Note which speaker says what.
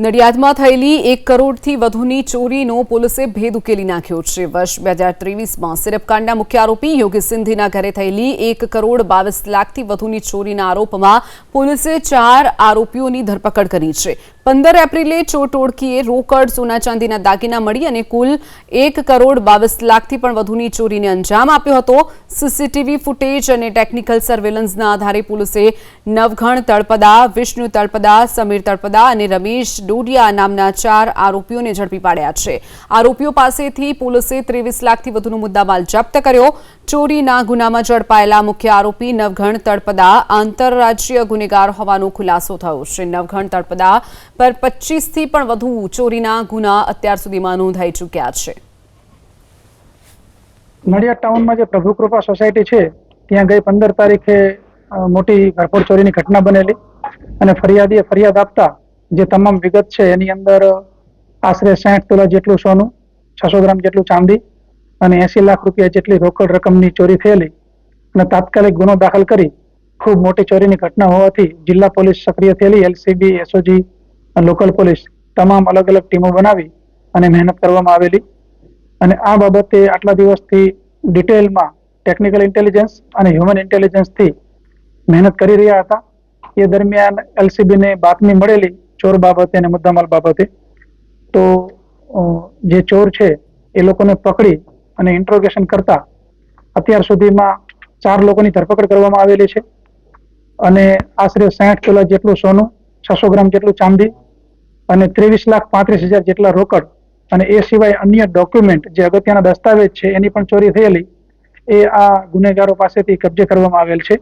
Speaker 1: નડિયાદમાં થયેલી એક કરોડથી વધુની ચોરીનો પોલીસે ભેદ ઉકેલી નાખ્યો છે. વર્ષ બે હજાર ત્રેવીસમાં સિરપકાંડના મુખ્ય આરોપી યોગી સિંધીના ઘરે થયેલી એક કરોડ બાવીસ લાખથી વધુની ચોરીના આરોપમાં પોલીસે ચાર આરોપીઓની ધરપકડ કરી છે. પંદર એપ્રિલે ચોટ ઓળખીએ રોકડ, સોના ચાંદીના દાગીના મળી અને કુલ એક કરોડ બાવીસ લાખથી પણ વધુની ચોરીને અંજામ આપ્યો હતો. સીસીટીવી ફૂટેજ અને ટેકનિકલ સર્વેલન્સના આધારે પોલીસે નવઘણ તળપદા, વિષ્ણુ તળપદા, સમીર તળપદા અને રમેશ ડોડિયા નામના ચાર આરોપીઓને ઝડપી પાડ્યા છે. આરોપીઓ પાસેથી પોલીસે ત્રેવીસ લાખથી વધુનો મુદ્દામાલ જપ્ત કર્યો. ચોરીના ગુનામાં ઝડપાયેલા મુખ્ય આરોપી નવઘણ તળપદા આંતરરાજ્ય ગુનેગાર હોવાનો ખુલાસો થયો છે. નવઘણ તળપદા પર પચીસથી પણ વધુ ચોરીના ગુના અત્યાર સુધીમાં નોંધાઈ ચૂક્યા છે.
Speaker 2: નડિયાદ ટાઉનમાં જે પ્રભુ કૃપા સોસાયટી છે, ત્યાં ગઈ પંદર તારીખે મોટી ઘરફોડ ચોરીની ઘટના બનેલી અને ફરિયાદીએ ફરિયાદ આપતા જે તમામ વિગત છે, એની અંદર આશરે સાઠ તોલા જેટલું સોનું, છસો ગ્રામ જેટલું ચાંદી અને એસી લાખ રૂપિયા જેટલી રોકડ રકમની ચોરી થયેલી અને તાત્કાલિક ગુનો દાખલ કરી ખૂબ મોટી ચોરીની ઘટના હોવાથી જિલ્લા પોલીસ સક્રિય થયેલી, એલસીબી, એસઓજી લોકલ પોલીસ તમામ અલગ અલગ ટીમો બનાવી અને મહેનત કરવામાં આવેલી. અને આ બાબતે આટલા દિવસથી ડિટેલમાં ટેકનિકલ ઇન્ટેલિજન્સ અને હ્યુમન ઇન્ટેલિજન્સથી મહેનત કરી રહ્યા હતા. એ દરમિયાન એલસીબીને બાતમી મળેલી ચોર બાબતે અને મુદ્દામાલ બાબતે. તો જે ચોર છે એ લોકોને પકડી અને ઇન્ટ્રોગેશન કરતા અત્યાર સુધીમાં ચાર લોકોની ધરપકડ કરવામાં આવેલી છે. અને આશરે સાઠ કિલો જેટલું સોનું છસો ગ્રામ જેટલું ચાંદી અને ત્રેવીસ લાખ પાંત્રીસ હજાર જેટલા રોકડ અને એ સિવાય અન્ય ડોક્યુમેન્ટ જે અગત્યના દસ્તાવેજ છે એની પણ ચોરી થયેલી, એ આ ગુનેગારો પાસેથી કબજે કરવામાં આવેલ છે.